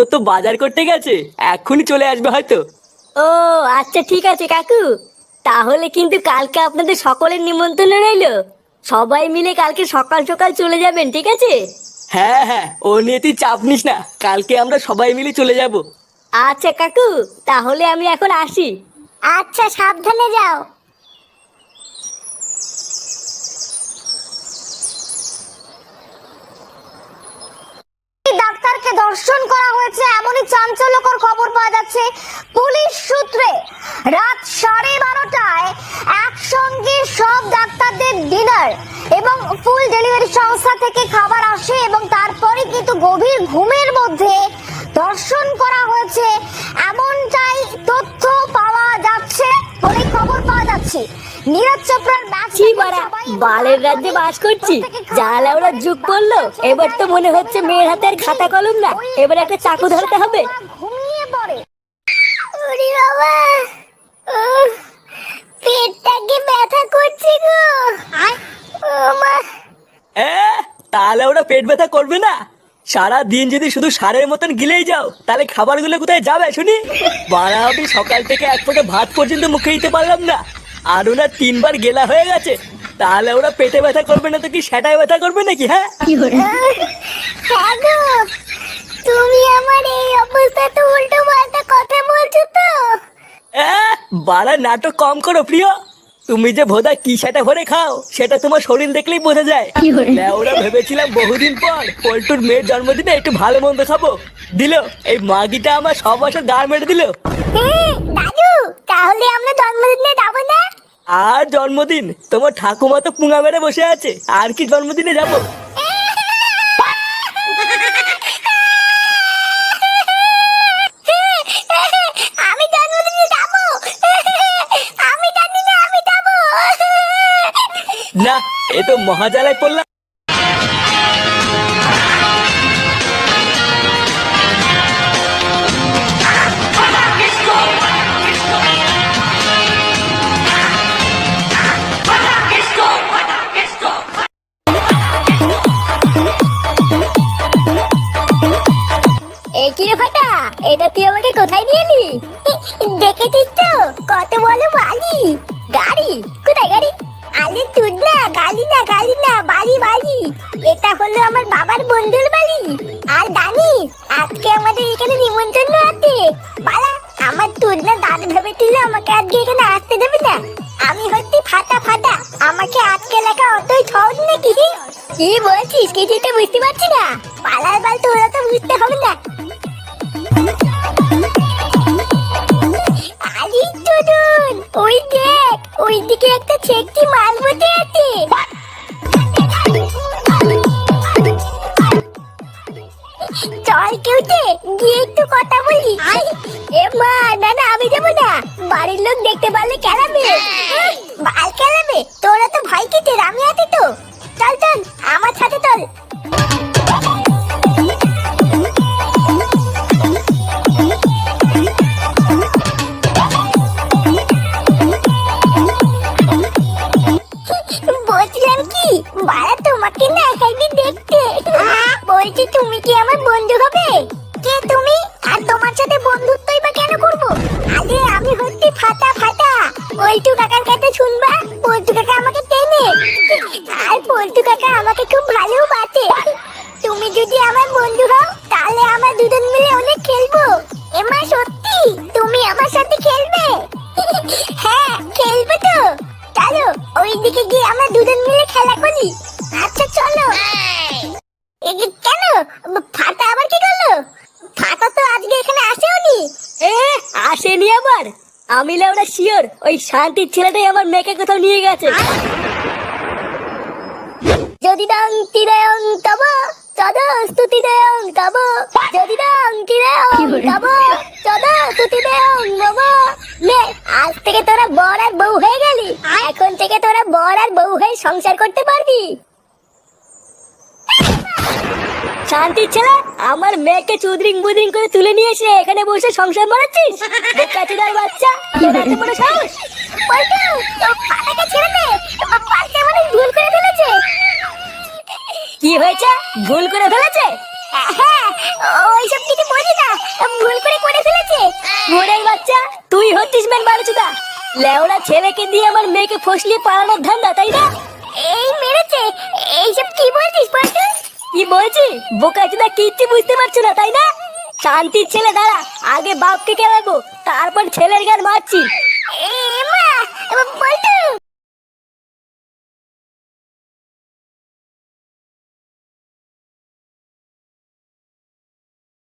তোর তো বাজার করতে গেছে। এখনই চলে আসবে হয়তো। ও আচ্ছা ঠিক আছে কাকু। তাহলে কিন্তু কালকে আপনাদের সকলের নিমন্ত্রণ রইল। সবাই মিলে কালকে সকাল সকাল চলে যাবেন ঠিক আছে? হ্যাঁ হ্যাঁ ও নিয়ে তুই চাপ নিস না। কালকে আমরা সবাই মিলে চলে যাব। আচ্ছা কাকু তাহলে আমি এখন আসি। আচ্ছা সাবধানে যাও। ডাক্তারকে ধর্ষণ করা হয়েছে, এমনই চাঞ্চল্যকর খবর পাওয়া যাচ্ছে। পুলিশ সূত্রে রাত সাড়ে বারোটায় একসঙ্গে সব ডাক্তারদের ডিনার এবং ফুল ডেলিভারি সংস্থা থেকে খাবার আসে এবং তারপরে কিন্তু গভীর ঘুমের মধ্যে ধর্ষণ করা হয়েছে। এমনটাই তথ্য খবর পাওয়া যাচ্ছে। নীরজ চোপড়ার ম্যাচ বাড়া বালের রাজ্যে বাস করছি। জালা ওরা যুগ পড়ল। এবার তো মনে হচ্ছে মেয়ের হাতে আর খাতা কলম না। এবার একটা চাকু ধরতে হবে। ঘুমিয়ে পড়ে। ওরে বাবা! পেটটা কি ব্যথা করছে গো। ও মা! এ তাহলে ওরা পেট ব্যথা করবে না? সারা দিন যদি শুধু সারের মতন গিলেই যাও তাহলে খাবারগুলো কোথায় যাবে শুনি? বাড়া আমি সকাল থেকে এক ফোঁটা ভাত পর্যন্ত মুখে দিতে পারলাম না। আর ওরা তিনবার গেলা হয়ে গেছে। তাহলে ওরা পেটে ব্যথা করবে না তো কি সেটাই ব্যথা করবে নাকি হ্যাঁ? তুমি আমার এই অবস্থাতে উল্টো পাল্টা কথা বলছো তো? বাড়া নাটক কম করো প্রিয়। তুমি যে ভোদা কি সেটা ভরে খাও সেটা তোমার শরীর দেখলেই বোঝা যায়। ওরা ভেবেছিলাম বহুদিন পর পল্টুর মেয়ের জন্মদিনে একটু ভালো মন্দ খাব। দিল এই মাগিটা আমার সব বছর দাঁড় মেরে দিল। দাদু তাহলে আমরা জন্মদিনে যাব না? আর জন্মদিন? তোমার ঠাকুমা তো পুঙা মেরে বসে আছে আর কি জন্মদিনে যাব আমি জন্মদিনে যাব আমি জানি না আমি যাব না, এ তো মহাজালায় পড়লাম। এটা তুই আমাকে কোথায় নিয়ে এলি? দেখেছিস তো? কত বলো বালি। গাড়ি। কোথায় গাড়ি? আরে তুই না গাড়ি না গাড়ি না, বাড়ি বাড়ি। এটা হলো আমার বাবার বন্ধুর বাড়ি। আর জানি আজকে আমাদের এখানে নিমন্ত্রণ আছে। বালা আমার তুই না দাদু ভেবেছিল আমাকে আজকে এখানে আসতে দেবে না। আমি হচ্ছি ফাটা ফাটা। আমাকে আজকে লেখা অতই সহজ নাকি? কি বলছিস? কিছুই তো বুঝতে পারছি না। পালার বাল তোরা তো বুঝতে হবে না। ওই দেখ ওই দিকে একটা ছেকটি মাল বসে আছে। চল কেউতে গিয়ে একটু কথা বলি। এ মা, না না, আমি যাব না। বাড়ির লোক দেখতে পারলে কেলাবে বাল কেলাবে তোরা তো ভয় কিসের? আমি আছি তো। চল চল, আমার সাথে চল। বাড়া, তোমাকে না একাই দেখতে। বলছি, তুমি কি আমার বন্ধু হবে? কে তুমি? আর তোমার সাথে বন্ধুত্বই বা কেন করব? আরে, আমি হচ্ছি ফাটা ফাটা। পল্টু কাকার কাছে শুনবা? পল্টু কাকা আমাকে টেনে। আর পল্টু কাকা আমাকে খুব ভালোবাসে ওই দিকে গিয়ে আমরা দুজন মিলে খেলা করি। আচ্ছা চলো। কেন? ফাটা আবার কি করল? ফাটা তো আজকে এখানে আসেওনি। এ আসেনি আবার। আমি লেওরা শিওর ওই শান্তির ছেলেটাই আমার মেয়েকে কোথাও নিয়ে গেছে। যদি দং তিরে তব তদ স্তুতি দেয়ং তব যদি দং তিরয়ং তব তদ স্তুতি দেয়ং মম। নে আজ থেকে তোরা বর আর বউ হয়ে গেলি। এখন থেকে তোরা বর আর বউ হয়ে সংসার করতে পারবি। শান্তির ছেলে আমার মেয়েকে চুদরিং বুদরিং করে তুলে নিয়ে এসে এখানে বসে সংসার মারাচ্ছিস? বাচ্চা তোর এত বড় সাহস পল্টু তোর ফাটাকে ছেড়ে দে তোমার পাশে মানে ভুল করে ফেলেছে কি হয়েছে? ভুল করে ফেলেছে? হ্যাঁ ওইসব কিছু বলি না। ভুল করে করে ফেলেছে। মোড়ের বাচ্চা তুই হচ্ছিস মেন বারুচুদা। লেওড়া ছেলেকে দিয়ে আমার মেয়েকে ফসলিয়ে পালানোর ধান্দা তাই না? এই মেরেছে। এইসব কি বলছিস পল্টু কি বলছি? বোকাচুদা কিচ্ছু বুঝতে পারছ না তাই না? শান্তির ছেলে দাঁড়া আগে বাপকে কেলাবো তারপর ছেলের গান মারছি।